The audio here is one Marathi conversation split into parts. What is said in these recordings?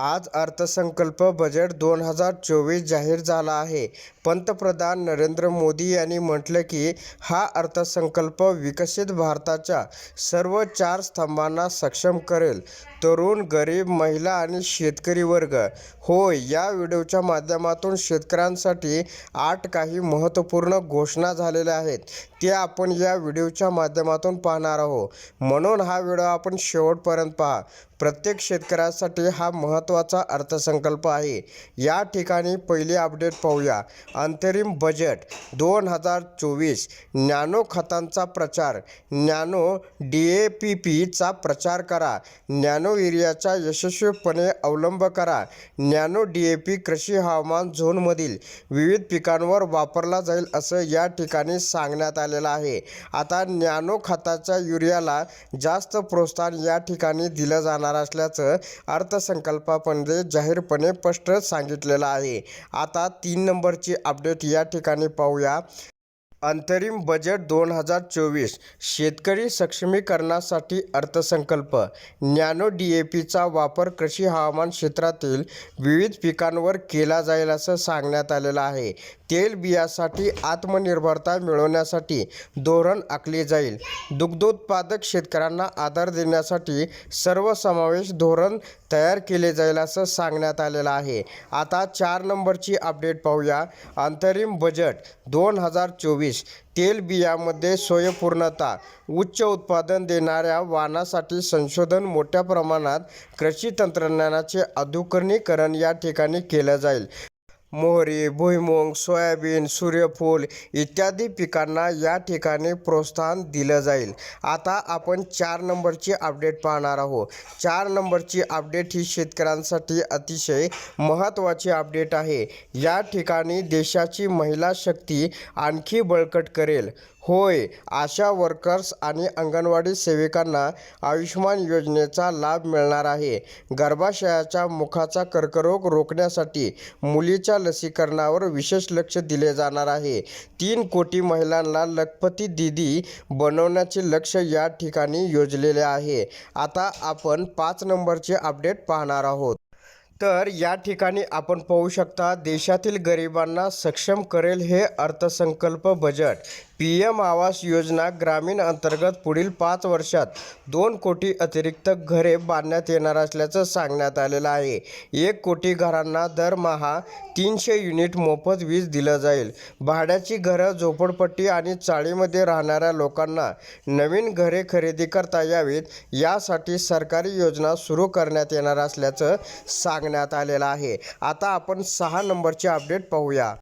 आज अर्थसंकल्प बजेट दोन हजार चोवीस जाहीर झाला आहे. पंतप्रधान नरेंद्र मोदी यांनी म्हटलं की हा अर्थसंकल्प विकसित भारताच्या सर्व चार स्तंभांना सक्षम करेल. तरुण गरीब महिला आणि शेतकरी वर्ग. होय या व्हिडिओच्या माध्यमातून शेतकऱ्यांसाठी आठ काही महत्त्वपूर्ण घोषणा झालेल्या आहेत. ते आपण या व्हिडिओच्या माध्यमातून पाहणार आहोत. म्हणून हा व्हिडिओ आपण शेवटपर्यंत पहा. प्रत्येक शेतकऱ्यासाठी हा महत्त्वाचा अर्थसंकल्प आहे. या ठिकाणी पहिली अपडेट पाहूया. अंतरिम बजेट दोन हजार चोवीस. नॅनो खतांचा प्रचार. नॅनो डी ए पी पीचा प्रचार करा. नॅनो युरियाचा यशस्वीपणे अवलंब करा. नॅनो डी ए पी कृषी हवामान झोनमधील विविध पिकांवर वापरला जाईल असं या ठिकाणी सांगण्यात आलेलं आहे. आता नॅनो खताच्या युरियाला जास्त प्रोत्साहन या ठिकाणी दिलं जाणार असल्याचं अर्थसंकल्पामध्ये जाहीरपणे स्पष्ट सांगितलेलं आहे. आता तीन नंबरची अपडेट या ठिकाणी पाहूया. अंतरिम बजेट दोन हजार चोवीस शेतकरी सक्षमीकरणासाठी अर्थसंकल्प नॅनो डी ए पीचा वापर कृषी हवामान क्षेत्रातील विविध पिकांवर केला जाईल असं सांगण्यात आलेलं आहे. तेलबियासाठी आत्मनिर्भरता मिळवण्यासाठी धोरण आखले जाईल. दुग्धोत्पादक शेतकऱ्यांना आधार देण्यासाठी सर्वसमावेश धोरण तयार केले जाईल असं सांगण्यात आलेलं आहे. आता चार नंबरची अपडेट पाहूया. अंतरिम बजेट दोन हजार चोवीस. तेलबियामध्ये स्वयंपूर्णता उच्च उत्पादन देणाऱ्या वाहनासाठी संशोधन मोठ्या प्रमाणात कृषी तंत्रज्ञानाचे अधुकरणीकरण या ठिकाणी केलं जाईल. मोहरी भुईमूग सोयाबीन सूर्यफूल इत्यादी पिकांना या ठिकाणी प्रोत्साहन दिलं जाईल. आता आपण चार नंबरची अपडेट पाहणार आहोत. चार नंबरची अपडेट ही शेतकऱ्यांसाठी अतिशय महत्त्वाची अपडेट आहे. या ठिकाणी देशाची महिला शक्ती आणखी बळकट करेल. होय आशा वर्कर्स आणि अंगणवाडी सेविकांना आयुष्मान योजनेचा लाभ मिळणार आहे. गर्भाशयाच्या मुखाचा कर्करोग रोखण्यासाठी मुलीच्या लसीकरणावर विशेष लक्ष दिले जाणार आहे. तीन कोटी महिलांना लखपती दिदी बनवण्याचे लक्ष या ठिकाणी योजलेले आहे. आता आपण पाच नंबरचे अपडेट पाहणार आहोत. तर या ठिकाणी आपण पाहू शकता देशातील गरिबांना सक्षम करेल हे अर्थसंकल्प budget. P M Awas Yojana ग्रामीण अंतर्गत पुढील पाच वर्षात दोन कोटी अतिरिक्त घरे बांधण्यात येणार असल्याचं सांगण्यात आलेलं आहे. एक कोटी घरांना दरमहा तीनशे युनिट मोफत वीज दिलं जाईल. भाड्याची घरं झोपडपट्टी आणि चाळीमध्ये राहणाऱ्या लोकांना नवीन घरे खरेदी करता यावीत. यासाठी सरकारी योजना सुरू करण्यात येणार असल्याचं सांग सांगण्यात आलेला आहे. आता आपण सहा नंबरचे अपडेट पाहूया.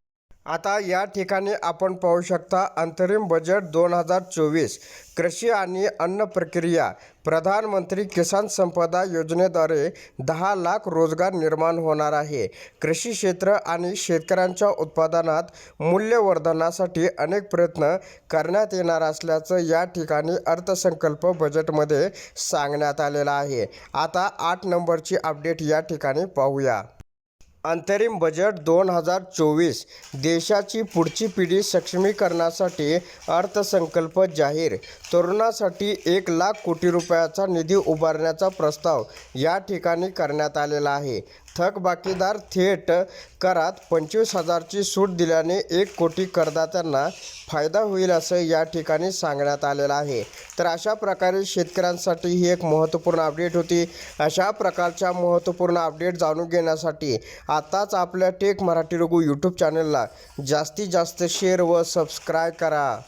आता या ठिकाणी आपण पाहू शकता अंतरिम बजेट दोन हजार चोवीस कृषी आणि अन्न प्रक्रिया प्रधानमंत्री किसान संपदा योजनेद्वारे दहा लाख रोजगार निर्माण होणार आहे. कृषी क्षेत्र आणि शेतकऱ्यांच्या उत्पादनात मूल्यवर्धनासाठी अनेक प्रयत्न करण्यात येणार असल्याचं या ठिकाणी अर्थसंकल्प बजेटमध्ये सांगण्यात आलेलं आहे. आता आठ नंबरची अपडेट या ठिकाणी पाहूया. अंतरिम बजेट दोन हजार चोवीस देशाची पुढची पिढी सक्षमीकरणासाठी अर्थसंकल्प जाहीर तरुणासाठी एक लाख कोटी रुपयाचा निधी उभारण्याचा प्रस्ताव या ठिकाणी करण्यात आलेला आहे. थकबाकीदार थेट करात पंचवीस हजारची सूट दिल्याने एक कोटी करदात्यांना फायदा होईल असं या ठिकाणी सांगण्यात आलेलं आहे. तर अशा प्रकारे शेतकऱ्यांसाठी ही एक महत्त्वपूर्ण अपडेट होती. अशा प्रकारच्या महत्त्वपूर्ण अपडेट जाणून घेण्यासाठी आताच आपल्या टेक मराठी रघु यूट्यूब चॅनलला जास्तीत जास्त शेअर व सबस्क्राईब करा.